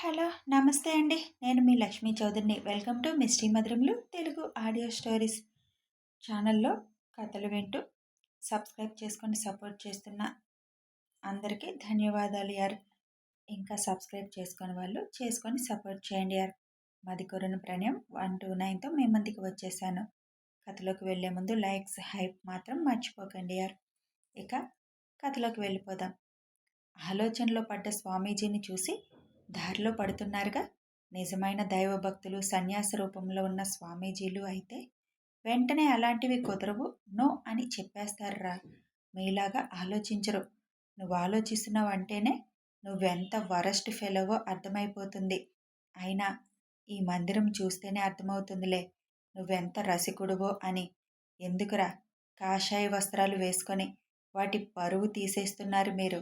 Hello నమస్తే అండి. నేను మీ లక్ష్మీ చౌదరిని. వెల్కమ్ టు మిస్టీ మధురములు తెలుగు ఆడియో స్టోరీస్ ఛానల్లో కథలు వింటూ సబ్స్క్రైబ్ చేసుకొని సపోర్ట్ చేస్తున్న అందరికీ ధన్యవాదాలు యార్. ఇంకా సబ్స్క్రైబ్ చేసుకుని వాళ్ళు చేసుకొని సపోర్ట్ చేయండి యార్. మాది కొరను ప్రణయం వన్ టూ నైన్తో మీ మందికి వచ్చేసాను. కథలోకి వెళ్ళే ముందు లైక్స్ హైప్ మాత్రం మర్చిపోకండి యార్. ఇక కథలోకి వెళ్ళిపోదాం. ఆలోచనలో పడ్డ స్వామీజీని చూసి దారిలో పడుతున్నారుగా? నిజమైన దైవభక్తులు సన్యాస రూపంలో ఉన్న స్వామీజీలు అయితే వెంటనే అలాంటివి కుదరవు. నో అని చెప్పేస్తారురా. మీలాగా ఆలోచించరు. నువ్వు ఆలోచిస్తున్నావు అంటేనే నువ్వెంత వరస్ట్ ఫెలోవో అర్థమైపోతుంది. అయినా ఈ మందిరం చూస్తేనే అర్థమవుతుందిలే. నువ్వెంత రసికుడువో అని. ఎందుకురా? కాషాయ వస్త్రాలు వేసుకొని వాటి పరువు తీసేస్తున్నారు మీరు.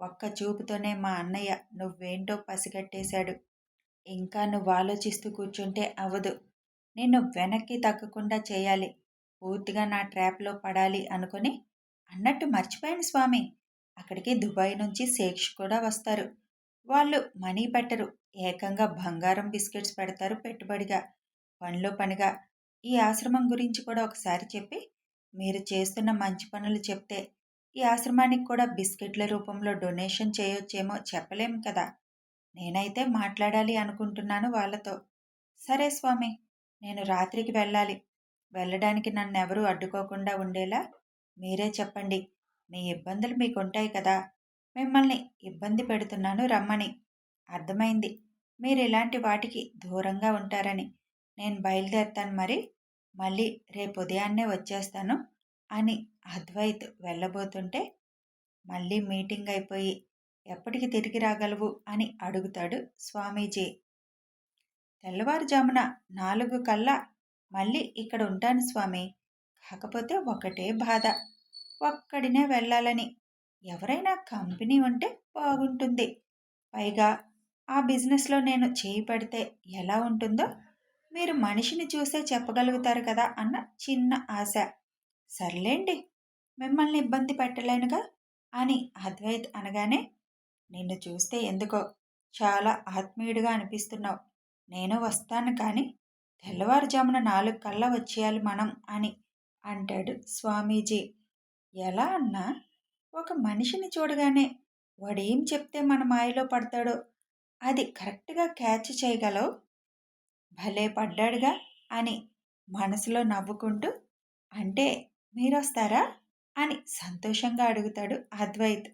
ఒక్క చూపుతోనే మా అన్నయ్య నువ్వేంటో పసిగట్టేశాడు. ఇంకా నువ్వు ఆలోచిస్తూ కూర్చుంటే అవ్వదు నిన్ను వెనక్కి తగ్గకుండా చేయాలి. పూర్తిగా నా ట్రాప్లో పడాలి అనుకుని అన్నట్టు మర్చిపోయాను స్వామి. అక్కడికి దుబాయ్ నుంచి సేక్ష్ కూడా వస్తారు. వాళ్ళు మనీ పెట్టరు. ఏకంగా బంగారం బిస్కెట్స్ పెడతారు పెట్టుబడిగా. పనిలో పనిగా. ఈ ఆశ్రమం గురించి కూడా ఒకసారి చెప్పి మీరు చేస్తున్న మంచి పనులు చెప్తే ఈ ఆశ్రమానికి కూడా బిస్కెట్ల రూపంలో డొనేషన్ చేయొచ్చేమో చెప్పలేం కదా. నేనైతే మాట్లాడాలి అనుకుంటున్నాను వాళ్ళతో. సరే స్వామి నేను రాత్రికి వెళ్ళాలి. వెళ్ళడానికి నన్ను ఎవరూ అడ్డుకోకుండా ఉండేలా మీరే చెప్పండి. మీ ఇబ్బందులు మీకు ఉంటాయి కదా. మిమ్మల్ని ఇబ్బంది పెడుతున్నాను రమ్మని. అర్థమైంది. మీరు ఇలాంటి వాటికి దూరంగా ఉంటారని. నేను బయలుదేరుతాను మరి. మళ్ళీ రేపు ఉదయాన్నే వచ్చేస్తాను. అని అద్వైత్ వెళ్ళబోతుంటే మళ్ళీ మీటింగ్ అయిపోయి ఎప్పటికి తిరిగి రాగలవు? అని అడుగుతాడు స్వామీజీ. తెల్లవారుజామున నాలుగు కల్లా మళ్ళీ ఇక్కడ ఉంటాను స్వామి. కాకపోతే ఒకటే బాధ. ఒక్కడినే వెళ్ళాలని. ఎవరైనా కంపెనీ ఉంటే బాగుంటుంది. పైగా ఆ బిజినెస్లో నేను చేయి పెడితే ఎలా ఉంటుందో మీరు మనిషిని చూసే చెప్పగలుగుతారు కదా అన్న చిన్న ఆశ. సర్లేండి మిమ్మల్ని ఇబ్బంది పెట్టలేనుగా అని అద్వైత్ అనగానే నిన్ను చూస్తే ఎందుకో చాలా ఆత్మీయుడిగా అనిపిస్తున్నావు. నేను వస్తాను కానీ తెల్లవారుజామున నాలుగు కల్లా వచ్చేయాలి మనం అని అంటాడు స్వామీజీ. ఎలా అన్నా ఒక మనిషిని చూడగానే వాడేం చెప్తే మన మాయలో పడతాడో అది కరెక్ట్గా క్యాచ్ చేయగలవు. భలే పడ్డాడుగా అని మనసులో నవ్వుకుంటూ అంటే మీరొస్తారా? అని సంతోషంగా అడుగుతాడు అద్వైత్.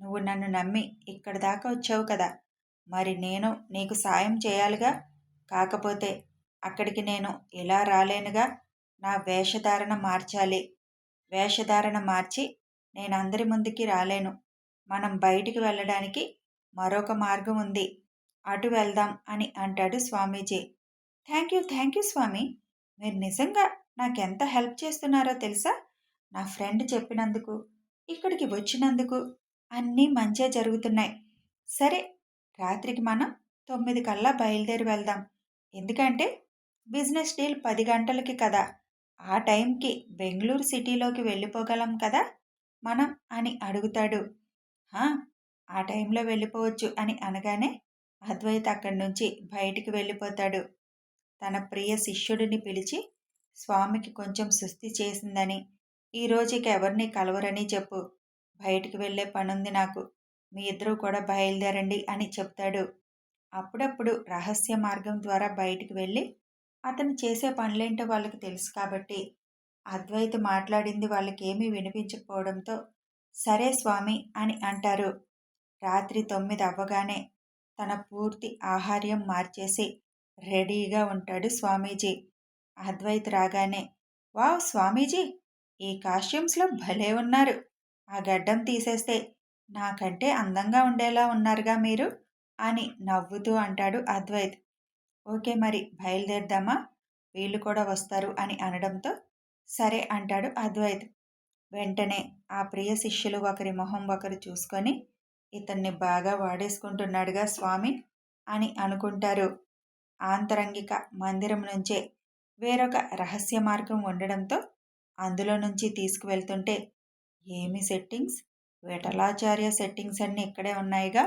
నువ్వు నన్ను నమ్మి ఇక్కడ దాకా వచ్చావు కదా. మరి నేను నీకు సాయం చేయాలిగా? కాకపోతే అక్కడికి నేను ఇలా రాలేనుగా? నా వేషధారణ మార్చాలి. వేషధారణ మార్చి నేను అందరి ముందుకి రాలేను. మనం బయటికి వెళ్ళడానికి మరొక మార్గం ఉంది. అటు వెళ్దాం అని అంటాడు Swamiji. Thank you thank you Swami. మీరు నిజంగా నాకెంత హెల్ప్ చేస్తున్నారో తెలుసా? నా ఫ్రెండ్ చెప్పినందుకు ఇక్కడికి వచ్చినందుకు అన్నీ మంచిగా జరుగుతున్నాయి. సరే రాత్రికి మనం తొమ్మిది కల్లా బయలుదేరి వెళ్దాం. ఎందుకంటే బిజినెస్ డీల్ పది గంటలకి కదా. ఆ టైంకి బెంగళూరు సిటీలోకి వెళ్ళిపోగలం కదా? మనం అని అడుగుతాడు. ఆ టైంలో వెళ్ళిపోవచ్చు అని అనగానే అద్వైత్ అక్కడి నుంచి బయటికి వెళ్ళిపోతాడు. తన ప్రియ శిష్యుడిని పిలిచి స్వామికి కొంచెం సుస్థి చేసిందని ఈ రోజుకి ఎవరిని కలవరని చెప్పు. బయటికి వెళ్ళే పనుంది నాకు. మీ ఇద్దరూ కూడా బయలుదేరండి అని చెప్తాడు. అప్పుడప్పుడు రహస్య మార్గం ద్వారా బయటికి వెళ్ళి అతను చేసే పనులేంటో వాళ్ళకి తెలుసు కాబట్టి అద్వైత మాట్లాడింది వాళ్ళకేమీ వినిపించకపోవడంతో సరే స్వామి అని అంటారు. రాత్రి తొమ్మిది అవ్వగానే తన పూర్తి ఆహార్యం మార్చేసి రెడీగా ఉంటాడు స్వామీజీ. అద్వైత్ రాగానే వావ్ స్వామీజీ ఈ కాస్ట్యూమ్స్లో భలే ఉన్నారు. ఆ గడ్డం తీసేస్తే నాకంటే అందంగా ఉండేలా ఉన్నారుగా మీరు అని నవ్వుతూ అంటాడు అద్వైత్. ఓకే మరి బయలుదేరదామా? వీళ్ళు కూడా వస్తారు అని అనడంతో సరే అంటాడు అద్వైత్. వెంటనే ఆ ప్రియ శిష్యులు ఒకరి మొహం ఒకరు చూసుకొని ఇతన్ని బాగా వాడేసుకుంటున్నాడుగా స్వామి అని అనుకుంటారు. ఆంతరంగిక మందిరం నుంచే వేరొక రహస్య మార్గం ఉండడంతో అందులో నుంచి తీసుకువెళ్తుంటే ఏమి సెట్టింగ్స్? విఠలాచార్య సెట్టింగ్స్ అన్నీ ఇక్కడే ఉన్నాయిగా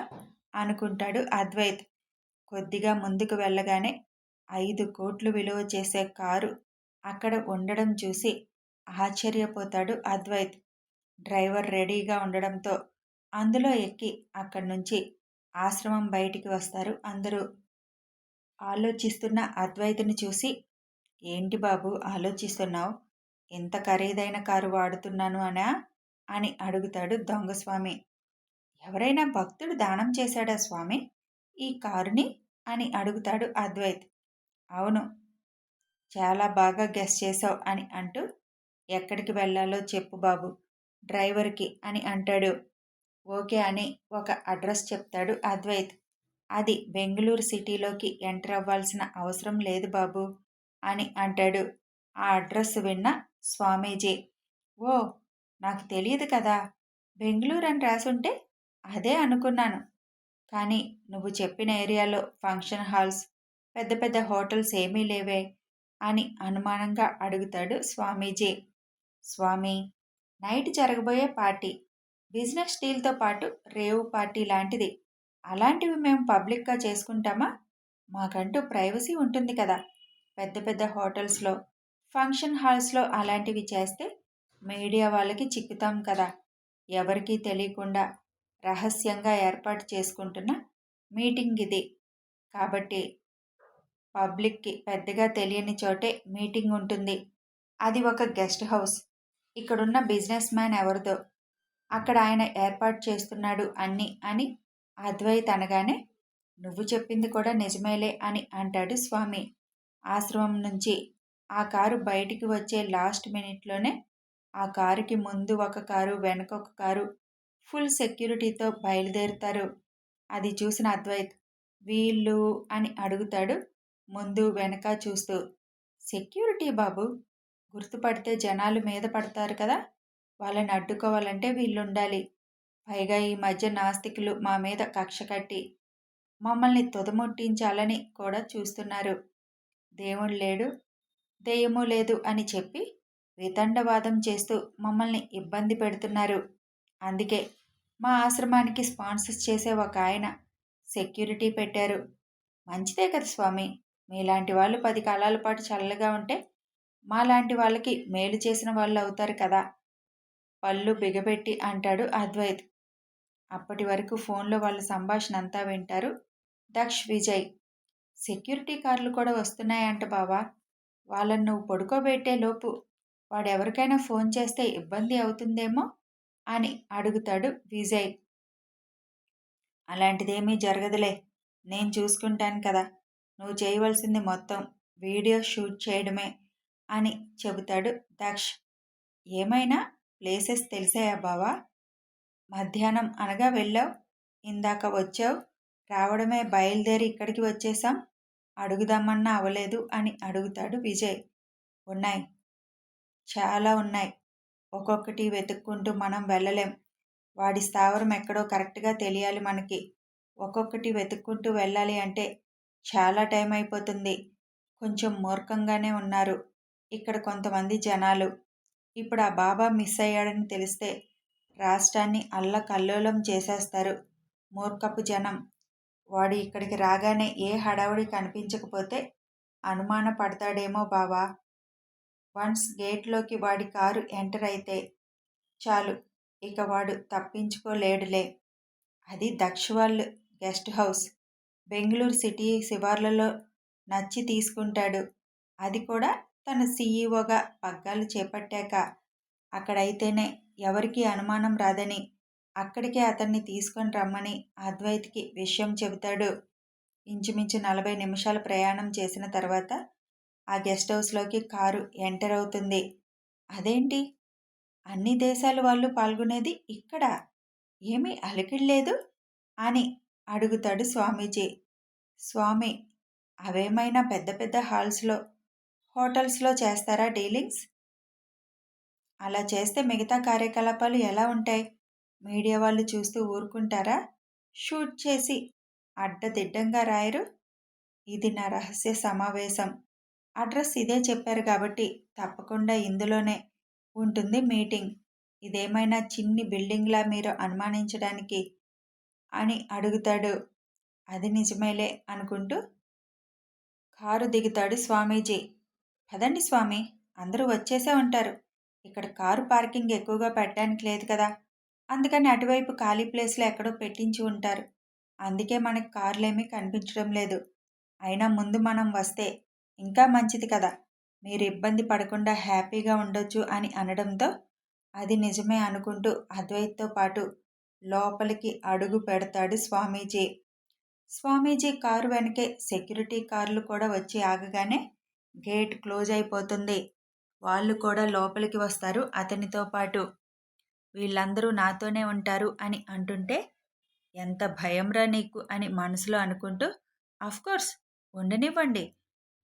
అనుకుంటాడు అద్వైత్. కొద్దిగా ముందుకు వెళ్ళగానే ఐదు కోట్లు విలువ చేసే కారు అక్కడ ఉండడం చూసి ఆశ్చర్యపోతాడు అద్వైత్. డ్రైవర్ రెడీగా ఉండడంతో అందులో ఎక్కి అక్కడి నుంచి ఆశ్రమం బయటికి వస్తారు అందరూ. ఆలోచిస్తున్న అద్వైతుని చూసి ఏంటి బాబు ఆలోచిస్తున్నావు? ఎంత ఖరీదైన కారు వాడుతున్నాను అనా? అని అడుగుతాడు దొంగస్వామి ఎవరైనా భక్తుడు దానం చేశాడా స్వామి? ఈ కారుని? అని అడుగుతాడు అద్వైత్. అవును. చాలా బాగా గెస్ చేసావు అని అంటూ ఎక్కడికి వెళ్ళాలో చెప్పు బాబు డ్రైవర్కి అని అంటాడు. ఓకే అని ఒక అడ్రస్ చెప్తాడు అద్వైత్. అది బెంగళూరు సిటీలోకి ఎంటర్ అవ్వాల్సిన అవసరం లేదు బాబు. అని అంటాడు. ఆ అడ్రస్ విన్న స్వామీజీ ఓ నాకు తెలియదు కదా. బెంగళూరు అని రాసుంటే అదే అనుకున్నాను. కానీ నువ్వు చెప్పిన ఏరియాలో ఫంక్షన్ హాల్స్ పెద్ద పెద్ద హోటల్స్ ఏమీ లేవే అని అనుమానంగా అడుగుతాడు స్వామీజీ. స్వామి నైట్ జరగబోయే పార్టీ బిజినెస్ డీల్తో పాటు రేవు పార్టీ లాంటిది. అలాంటివి మేము పబ్లిక్గా చేసుకుంటామా? మాకంటూ ప్రైవసీ ఉంటుంది కదా. పెద్ద పెద్ద హోటల్స్లో ఫంక్షన్ హాల్స్లో అలాంటివి చేస్తే మీడియా వాళ్ళకి చిక్కుతాం కదా. ఎవరికీ తెలియకుండా రహస్యంగా ఏర్పాటు చేసుకుంటున్న మీటింగ్ ఇది. కాబట్టి పబ్లిక్కి పెద్దగా తెలియని చోటే మీటింగ్ ఉంటుంది. అది ఒక గెస్ట్ హౌస్. ఇక్కడున్న బిజినెస్ మ్యాన్ ఎవరిదో అక్కడ ఆయన ఏర్పాటు చేస్తున్నాడు అన్ని అని అద్వైత్ అనగానే నువ్వు చెప్పింది కూడా నిజమేలే అని అంటాడు స్వామి. ఆశ్రమం నుంచి ఆ కారు బయటికి వచ్చే లాస్ట్ మినిట్లోనే ఆ కారుకి ముందు ఒక కారు వెనక ఒక కారు ఫుల్ సెక్యూరిటీతో బయలుదేరుతారు. అది చూసిన అద్వైత్ వీళ్ళు? అని అడుగుతాడు ముందు వెనక చూస్తూ. సెక్యూరిటీ బాబు గుర్తుపడితే జనాలు మీద పడతారు కదా వాళ్ళని అడ్డుకోవాలంటే వీళ్ళుండాలి. పైగా ఈ మధ్య నాస్తికులు మా మీద కక్ష కట్టి మమ్మల్ని తుదముట్టించాలని కూడా చూస్తున్నారు. దేవుడు లేడు దెయ్యము లేదు అని చెప్పి వితండవాదం చేస్తూ మమ్మల్ని ఇబ్బంది పెడుతున్నారు. అందుకే మా ఆశ్రమానికి స్పాన్సర్ చేసే ఒక ఆయన సెక్యూరిటీ పెట్టారు. మంచిదే కదా స్వామి. మీలాంటి వాళ్ళు పది కాలాల పాటు చల్లగా ఉంటే మాలాంటి వాళ్ళకి మేలు చేసిన వాళ్ళు అవుతారు కదా. పళ్ళు బిగబెట్టి అంటాడు అద్వైత్. అప్పటి వరకు ఫోన్లో వాళ్ళ సంభాషణ అంతా వింటారు. దక్ష్ విజయ్. సెక్యూరిటీ కార్లు కూడా వస్తున్నాయంట బావా. వాళ్ళని నువ్వు పడుకోబెట్టే లోపు వాడెవరికైనా ఫోన్ చేస్తే ఇబ్బంది అవుతుందేమో అని అడుగుతాడు విజయ్. అలాంటిదేమీ జరగదులే నేను చూసుకుంటాను కదా నువ్వు చేయవలసింది మొత్తం వీడియో షూట్ చేయడమే అని చెబుతాడు దక్ష్. ఏమైనా ప్లేసెస్ తెలిసాయా బావా? మధ్యాహ్నం అనగా వెళ్ళావు? ఇందాక వచ్చావు? రావడమే బయలుదేరి ఇక్కడికి వచ్చేసాం అడుగుదామన్నా అవలేదు అని అడుగుతాడు విజయ్. ఉన్నాయి. చాలా ఉన్నాయి. ఒక్కొక్కటి వెతుక్కుంటూ మనం వెళ్ళలేం. వాడి స్థావరం ఎక్కడో కరెక్ట్గా తెలియాలి మనకి. ఒక్కొక్కటి వెతుక్కుంటూ వెళ్ళాలి అంటే చాలా టైం అయిపోతుంది. కొంచెం మూర్ఖంగానే ఉన్నారు. ఇక్కడ కొంతమంది జనాలు. ఇప్పుడు ఆ బాబా మిస్ అయ్యాడని తెలిస్తే రాష్ట్రాన్ని అల్లకల్లోలం చేసేస్తారు. మూర్ఖపు జనం. వాడు ఇక్కడికి రాగానే ఏ హడావుడి కనిపించకపోతే అనుమాన పడతాడేమో బావా. వన్స్ గేట్లోకి వాడి కారు ఎంటర్ అయితే చాలు ఇక వాడు తప్పించుకోలేడులే. అది దక్షవాళ్ళు గెస్ట్ హౌస్. బెంగళూరు సిటీ శివార్లలో నచ్చి తీసుకుంటాడు. అది కూడా తన సీఈఓగా పగ్గాలు చేపట్టాక. అక్కడైతేనే ఎవరికీ అనుమానం రాదని అక్కడికే అతన్ని తీసుకొని రమ్మని అద్వైత్కి విషయం చెబుతాడు. ఇంచుమించు నలభై నిమిషాల ప్రయాణం చేసిన తర్వాత ఆ గెస్ట్ హౌస్లోకి కారు ఎంటర్ అవుతుంది. అదేంటి? అన్ని దేశాల వాళ్ళు పాల్గొనేది ఇక్కడ? ఏమీ అలికిడలేదు అని అడుగుతాడు స్వామీజీ. స్వామి అవేమైనా పెద్ద పెద్ద హాల్స్లో హోటల్స్లో చేస్తారా డీలింగ్స్? అలా చేస్తే మిగతా కార్యకలాపాలు ఎలా ఉంటాయి? మీడియా వాళ్ళు చూస్తూ ఊరుకుంటారా? షూట్ చేసి అడ్డదిడ్డంగా రాయరు? ఇది నా రహస్య సమావేశం. అడ్రస్ ఇదే చెప్పారు కాబట్టి తప్పకుండా ఇందులోనే ఉంటుంది మీటింగ్. ఇదేమైనా చిన్ని బిల్డింగ్లా మీరు అనుమానించడానికి? అని అడుగుతాడు. అది నిజమేలే అనుకుంటూ కారు దిగుతాడు స్వామీజీ. పదండి స్వామి అందరూ వచ్చేసే ఉంటారు. ఇక్కడ కారు పార్కింగ్ ఎక్కువగా పెట్టడానికి లేదు కదా. అందుకని అటువైపు ఖాళీ ప్లేస్లో ఎక్కడో పెట్టించి ఉంటారు. అందుకే మనకి కార్లేమీ కనిపించడం లేదు. అయినా ముందు మనం వస్తే ఇంకా మంచిది కదా. మీరు ఇబ్బంది పడకుండా హ్యాపీగా ఉండొచ్చు అని అనడంతో అది నిజమే అనుకుంటూ అద్వైత్తో పాటు లోపలికి అడుగు పెడతాడు స్వామీజీ. స్వామీజీ కారు వెనకే సెక్యూరిటీ కార్లు కూడా వచ్చి ఆగగానే గేట్ క్లోజ్ అయిపోతుంది. వాళ్ళు కూడా లోపలికి వస్తారు అతనితో పాటు. వీళ్ళందరూ నాతోనే ఉంటారు అని అంటుంటే ఎంత భయంరా నీకు? అని మనసులో అనుకుంటూ కోర్స్ ఉండనివ్వండి.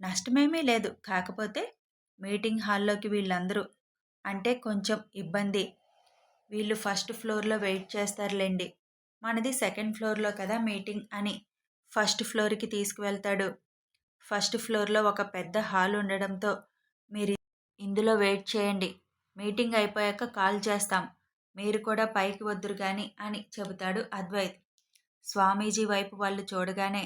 నష్టమేమీ లేదు. కాకపోతే మీటింగ్ హాల్లోకి వీళ్ళందరూ. అంటే కొంచెం ఇబ్బంది. వీళ్ళు ఫస్ట్ ఫ్లోర్లో వెయిట్ చేస్తారులేండి. మనది సెకండ్ ఫ్లోర్లో కదా మీటింగ్ అని ఫస్ట్ ఫ్లోర్కి తీసుకువెళ్తాడు. ఫస్ట్ ఫ్లోర్లో ఒక పెద్ద హాల్ ఉండడంతో మీరు ఇందులో వెయిట్ చేయండి. మీటింగ్ అయిపోయాక కాల్ చేస్తాం. మీరు కూడా పైకి వద్దురు కానీ అని చెబుతాడు అద్వైత్. స్వామీజీ వైపు వాళ్ళు చూడగానే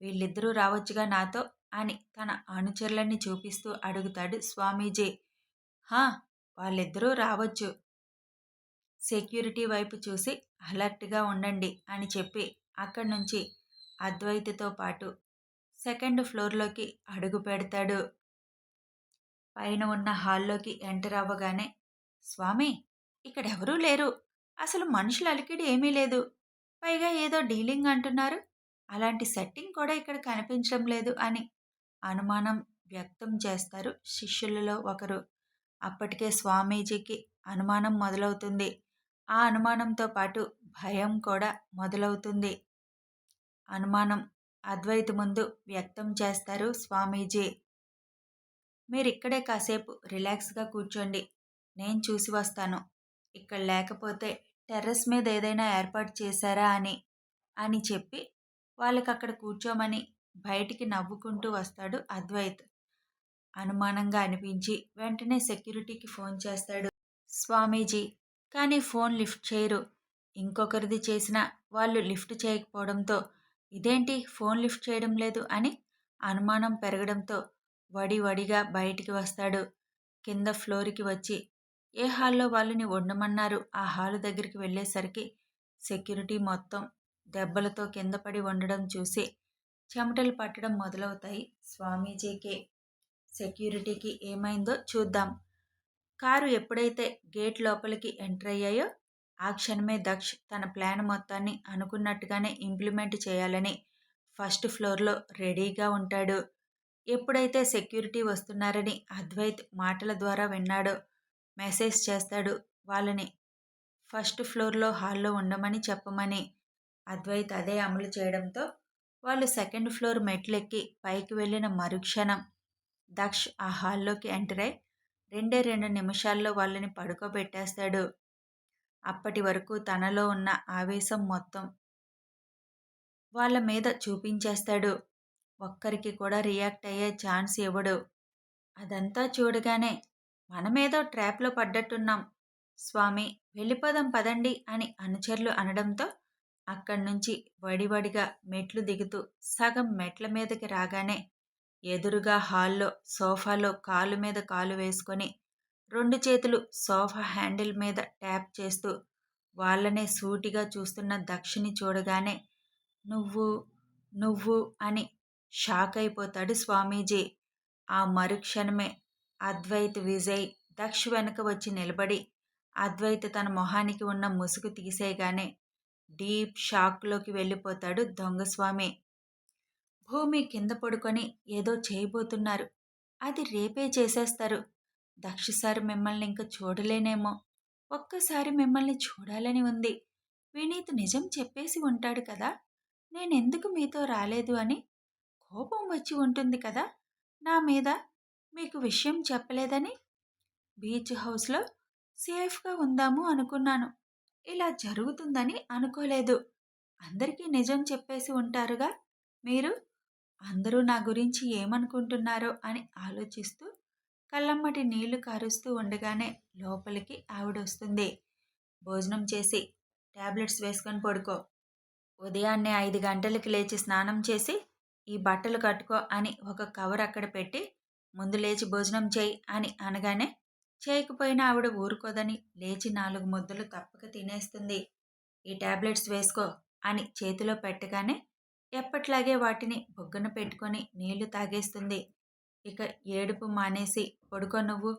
వీళ్ళిద్దరూ రావచ్చుగా నాతో అని తన అనుచరులన్నీ చూపిస్తూ అడుగుతాడు స్వామీజీ. హా వాళ్ళిద్దరూ రావచ్చు. సెక్యూరిటీ వైపు చూసి అలర్ట్గా ఉండండి అని చెప్పి అక్కడి నుంచి అద్వైతతో పాటు సెకండ్ ఫ్లోర్లోకి అడుగు పెడతాడు. పైన ఉన్న హాల్లోకి ఎంటర్ అవ్వగానే స్వామి ఇక్కడ ఎవరూ లేరు. అసలు మనుషుల అలికిడి ఏమీ లేదు. పైగా ఏదో డీలింగ్ అంటున్నారు. అలాంటి సెట్టింగ్ కూడా ఇక్కడ కనిపించడం లేదు అని అనుమానం వ్యక్తం చేస్తారు శిష్యులలో ఒకరు. అప్పటికే స్వామీజీకి అనుమానం మొదలవుతుంది. ఆ అనుమానంతో పాటు భయం కూడా మొదలవుతుంది. అనుమానం అద్వైత ముందు వ్యక్తం చేస్తారు స్వామీజీ. మీరు ఇక్కడే కాసేపు రిలాక్స్గా కూర్చోండి. నేను చూసి వస్తాను. ఇక్కడ లేకపోతే టెర్రస్ మీద ఏదైనా ఏర్పాటు చేశారా అని అని చెప్పి వాళ్ళకి అక్కడ కూర్చోమని బయటికి నవ్వుకుంటూ వస్తాడు అద్వైత్. అనుమానంగా అనిపించి వెంటనే సెక్యూరిటీకి ఫోన్ చేస్తాడు స్వామీజీ. కానీ ఫోన్ లిఫ్ట్ చేయరు. ఇంకొకరిది చేసినా వాళ్ళు లిఫ్ట్ చేయకపోవడంతో ఇదేంటి ఫోన్ లిఫ్ట్ చేయడం లేదు అని అనుమానం పెరగడంతో వడి వడిగా బయటికి వస్తాడు. కింద ఫ్లోర్కి వచ్చి ఏ హాల్లో వాళ్ళని ఉండమన్నారు ఆ హాలు దగ్గరికి వెళ్ళేసరికి సెక్యూరిటీ మొత్తం దెబ్బలతో కింద పడి ఉండడం చూసి చెమటలు పట్టడం మొదలవుతాయి. స్వామీజీకి సెక్యూరిటీకి ఏమైందో చూద్దాం. కారు ఎప్పుడైతే గేట్ లోపలికి ఎంటర్ అయ్యాయో ఆ క్షణమే దక్ష్ తన ప్లాన్ మొత్తాన్ని అనుకున్నట్టుగానే ఇంప్లిమెంట్ చేయాలని ఫస్ట్ ఫ్లోర్లో రెడీగా ఉంటాడు. ఎప్పుడైతే సెక్యూరిటీ వస్తున్నారని అద్వైత్ మాటల ద్వారా విన్నాడో మెసేజ్ చేస్తాడు. వాళ్ళని ఫస్ట్ ఫ్లోర్లో హాల్లో ఉండమని చెప్పమని అద్వైత్ అదే అమలు చేయడంతో వాళ్ళు సెకండ్ ఫ్లోర్ మెట్లెక్కి పైకి వెళ్ళిన మరుక్షణం దక్ష్ ఆ హాల్లోకి ఎంటర్ అయి రెండే రెండు నిమిషాల్లో వాళ్ళని పడుకోబెట్టేస్తాడు. అప్పటి వరకు తనలో ఉన్న ఆవేశం మొత్తం వాళ్ళ మీద చూపించేస్తాడు. ఒక్కరికి కూడా రియాక్ట్ అయ్యే ఛాన్స్ ఇవ్వడు అదంతా చూడగానే మనమేదో ట్రాప్లో పడ్డట్టున్నాం. స్వామి వెళ్ళిపోదాం పదండి అని అనుచరులు అనడంతో అక్కడి నుంచి వడివడిగా మెట్లు దిగుతూ సగం మెట్ల మీదకి రాగానే ఎదురుగా హాల్లో సోఫాలో కాలు మీద కాలు వేసుకొని రెండు చేతులు సోఫా హ్యాండిల్ మీద ట్యాప్ చేస్తూ వాళ్ళనే సూటిగా చూస్తున్న దక్షిని చూడగానే నువ్వు నువ్వు అని షాక్ అయిపోతాడు స్వామీజీ. ఆ మరుక్షణమే అద్వైత్ విజయ్ దక్ష వెనక వచ్చి నిలబడి అద్వైత్ తన మొహానికి ఉన్న ముసుగు తీసేయగానే డీప్ షాక్లోకి వెళ్ళిపోతాడు దొంగస్వామి. భూమి కింద పడుకొని ఏదో చేయబోతున్నారు. అది రేపే చేసేస్తారు. దక్ష సార్ మిమ్మల్ని ఇంకా చూడలేనేమో. ఒక్కసారి మిమ్మల్ని చూడాలని ఉంది. వినీత్ నిజం చెప్పేసి ఉంటాడు కదా. నేనెందుకు మీతో రాలేదు అని కోపం వచ్చి ఉంటుంది కదా. నా మీద మీకు విషయం చెప్పలేదని బీచ్ హౌస్లో సేఫ్గా ఉందాము అనుకున్నాను. ఇలా జరుగుతుందని అనుకోలేదు. అందరికీ నిజం చెప్పేసి ఉంటారుగా? మీరు? అందరూ నా గురించి ఏమనుకుంటున్నారో అని ఆలోచిస్తూ కళ్ళమ్మటి నీళ్ళు కారుస్తూ ఉండగానే లోపలికి ఆవిడొస్తుంది. భోజనం చేసి ట్యాబ్లెట్స్ వేసుకొని పడుకో. ఉదయాన్నే ఐదు గంటలకి లేచి స్నానం చేసి ఈ బట్టలు కట్టుకో అని ఒక కవర్ అక్కడ పెట్టి ముందు లేచి భోజనం చేయి అని అనగానే చేయకపోయినా ఆవిడ ఊరుకోదని లేచి నాలుగు ముద్దలు తప్పక తినేస్తుంది. ఈ టాబ్లెట్స్ వేసుకో అని చేతిలో పెట్టగానే ఎప్పట్లాగే వాటిని బొగ్గన పెట్టుకొని నీళ్ళు తాగేస్తుంది. ఇక ఏడుపు మానేసి పడుకో నువ్వు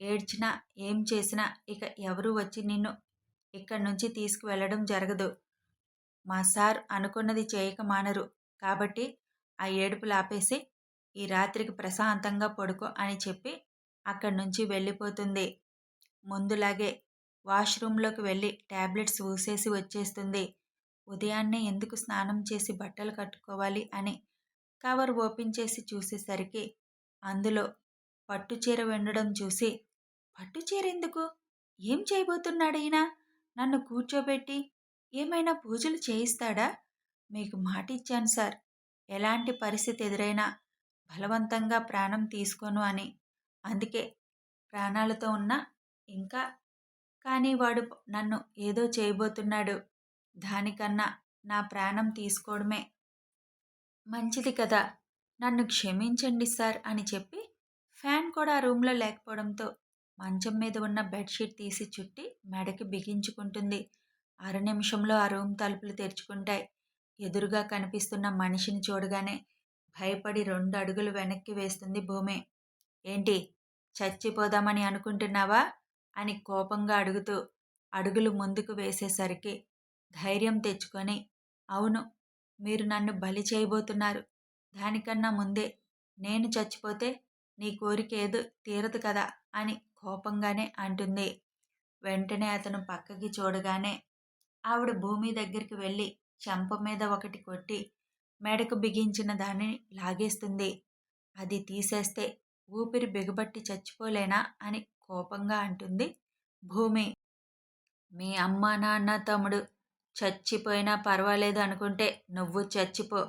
ఏడ్చినా ఏం చేసినా ఇక ఎవరు వచ్చి నిన్ను ఇక్కడి నుంచి తీసుకువెళ్ళడం జరగదు. మా సార్ అనుకున్నది చేయక మానరు. కాబట్టి ఆ ఏడుపులు ఆపేసి ఈ రాత్రికి ప్రశాంతంగా పడుకో అని చెప్పి అక్కడి నుంచి వెళ్ళిపోతుంది. ముందులాగే వాష్రూమ్లోకి వెళ్ళి ట్యాబ్లెట్స్ ఊసేసి వచ్చేస్తుంది. ఉదయాన్నే ఎందుకు స్నానం చేసి బట్టలు కట్టుకోవాలి అని కవర్ ఓపెన్ చేసి చూసేసరికి అందులో పట్టుచీర వెండడం చూసి పట్టుచీర ఎందుకు? ఏం చేయబోతున్నాడు ఈయన? నన్ను కూర్చోబెట్టి ఏమైనా పూజలు చేయిస్తాడా? మీకు మాట ఇచ్చాను సార్. ఎలాంటి పరిస్థితి ఎదురైనా బలవంతంగా ప్రాణం తీసుకోను అని. అందుకే ప్రాణాలతో ఉన్నా ఇంకా కానీ వాడు నన్ను ఏదో చేయబోతున్నాడు. దానికన్నా నా ప్రాణం తీసుకోవడమే మంచిది కదా. నన్ను క్షమించండి సార్ అని చెప్పి ఫ్యాన్ కూడా ఆ రూమ్లో లేకపోవడంతో మంచం మీద ఉన్న బెడ్షీట్ తీసి చుట్టి మెడకి బిగించుకుంటుంది. అర నిమిషంలో ఆ రూమ్ తలుపులు తెరుచుకుంటాయి. ఎదురుగా కనిపిస్తున్న మనిషిని చూడగానే భయపడి రెండు అడుగులు వెనక్కి వేస్తుంది భూమి. ఏంటి చచ్చిపోదామని అనుకుంటున్నావా? అని కోపంగా అడుగుతూ అడుగులు ముందుకు వేసేసరికి ధైర్యం తెచ్చుకొని అవును మీరు నన్ను బలి చేయబోతున్నారు. దానికన్నా ముందే నేను చచ్చిపోతే నీ కోరిక ఏదో తీరదు కదా? అని కోపంగానే అంటుంది. వెంటనే అతను పక్కకి చూడగానే ఆవిడ భూమి దగ్గరికి వెళ్ళి చెంప మీద ఒకటి కొట్టి మెడకు బిగించిన దాన్ని లాగేస్తుంది. అది తీసేస్తే ఊపిరి బిగబట్టి చచ్చిపోలేనా అని కోపంగా అంటుంది భూమి. మీ అమ్మ నాన్న తమ్ముడు చచ్చిపోయినా పర్వాలేదు అనుకుంటే నువ్వు చచ్చిపో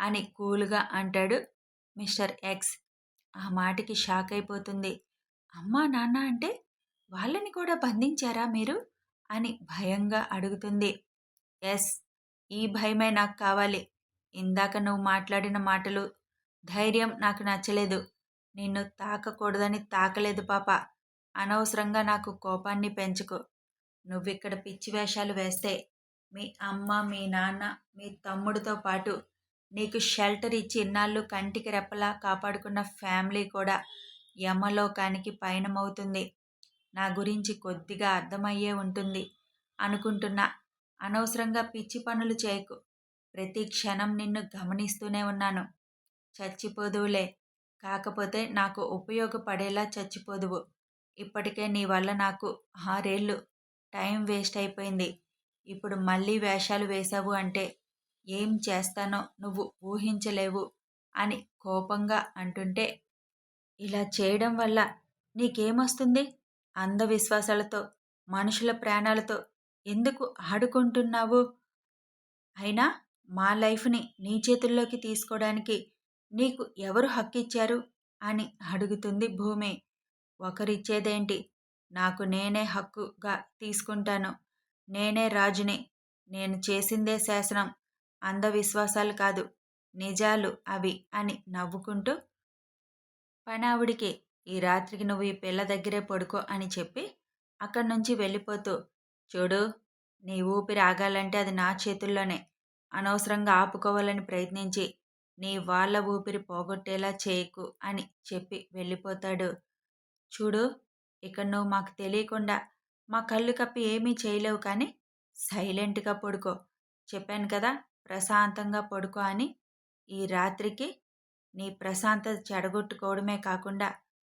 అని కూల్గా అంటాడు మిస్టర్ ఎక్స్. ఆ మాటకి షాక్ అయిపోతుంది. అమ్మా నాన్న అంటే వాళ్ళని కూడా బంధించారా మీరు? అని భయంగా అడుగుతుంది. ఎస్ ఈ భయమే నాకు కావాలి. ఇందాక నువ్వు మాట్లాడిన మాటలు ధైర్యం నాకు నచ్చలేదు. నిన్ను తాకకూడదని తాకలేదు పాప. అనవసరంగా నాకు కోపాన్ని పెంచుకో. నువ్విక్కడ పిచ్చి వేషాలు వేస్తే మీ అమ్మ మీ నాన్న మీ తమ్ముడితో పాటు నీకు షెల్టర్ ఇచ్చి ఇన్నాళ్ళు కంటికి రెప్పలా కాపాడుకున్న ఫ్యామిలీ కూడా యమలోకానికి పయనమవుతుంది. నా గురించి కొద్దిగా అర్థమయ్యే ఉంటుంది అనుకుంటున్నా. అనవసరంగా పిచ్చి పనులు చేయకు. ప్రతి క్షణం నిన్ను గమనిస్తూనే ఉన్నాను. చచ్చిపోదువులే. కాకపోతే నాకు ఉపయోగపడేలా చచ్చిపోదువు. ఇప్పటికే నీ వల్ల నాకు ఆరేళ్ళు టైం వేస్ట్ అయిపోయింది. ఇప్పుడు మళ్ళీ వేషాలు వేశావు అంటే ఏం చేస్తానో నువ్వు ఊహించలేవు అని కోపంగా అంటుంటే ఇలా చేయడం వల్ల నీకేమొస్తుంది? అంధవిశ్వాసాలతో మనుషుల ప్రాణాలతో ఎందుకు ఆడుకుంటున్నావు? అయినా మా లైఫ్ని నీ చేతుల్లోకి తీసుకోవడానికి నీకు ఎవరు హక్కిచ్చారు? అని అడుగుతుంది భూమి. ఒకరిచ్చేదేంటి? నాకు నేనే హక్కుగా తీసుకుంటాను. నేనే రాజుని. నేను చేసిందే శాసనం. అంధవిశ్వాసాలు కాదు. నిజాలు అవి అని నవ్వుకుంటూ పనావుడికి ఈ రాత్రికి నువ్వు ఈ పిల్ల దగ్గరే పడుకో అని చెప్పి అక్కడి నుంచి వెళ్ళిపోతూ చూడు నీ ఊపిరి ఆగాలంటే అది నా చేతుల్లోనే. అనవసరంగా ఆపుకోవాలని ప్రయత్నించి నీ వాళ్ళ ఊపిరి పోగొట్టేలా చేయకు అని చెప్పి వెళ్ళిపోతాడు. చూడు ఇక్కడ నువ్వు మాకు తెలియకుండా మా కళ్ళు కప్పి ఏమీ చేయలేవు కానీ సైలెంట్గా పడుకో. చెప్పాను కదా ప్రశాంతంగా పడుకో అని. ఈ రాత్రికి నీ ప్రశాంతత చెడగొట్టుకోవడమే కాకుండా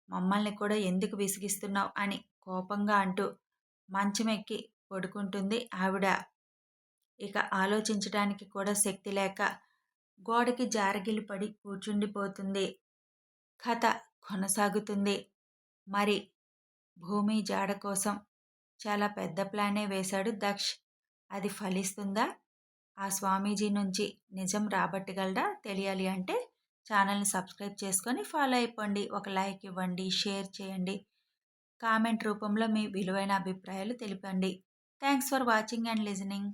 మమ్మల్ని కూడా ఎందుకు విసిగిస్తున్నావు అని కోపంగా అంటూ మంచమెక్కి పడుకుంటుంది ఆవిడ. ఇక ఆలోచించడానికి కూడా శక్తి లేక గోడకి జారగిలి పడి కూర్చుండిపోతుంది. కథ కొనసాగుతుంది. మరి భూమి జాడ కోసం చాలా పెద్ద ప్లానే వేశాడు దక్ష్. అది ఫలిస్తుందా? ఆ స్వామీజీ నుంచి నిజం రాబట్టగలడా? తెలియాలి అంటే ఛానల్ని సబ్స్క్రైబ్ చేసుకొని ఫాలో అయిపోండి. ఒక లైక్ ఇవ్వండి షేర్ చేయండి. కామెంట్ రూపంలో మీ విలువైన అభిప్రాయాలు తెలిపండి. Thanks for watching and listening.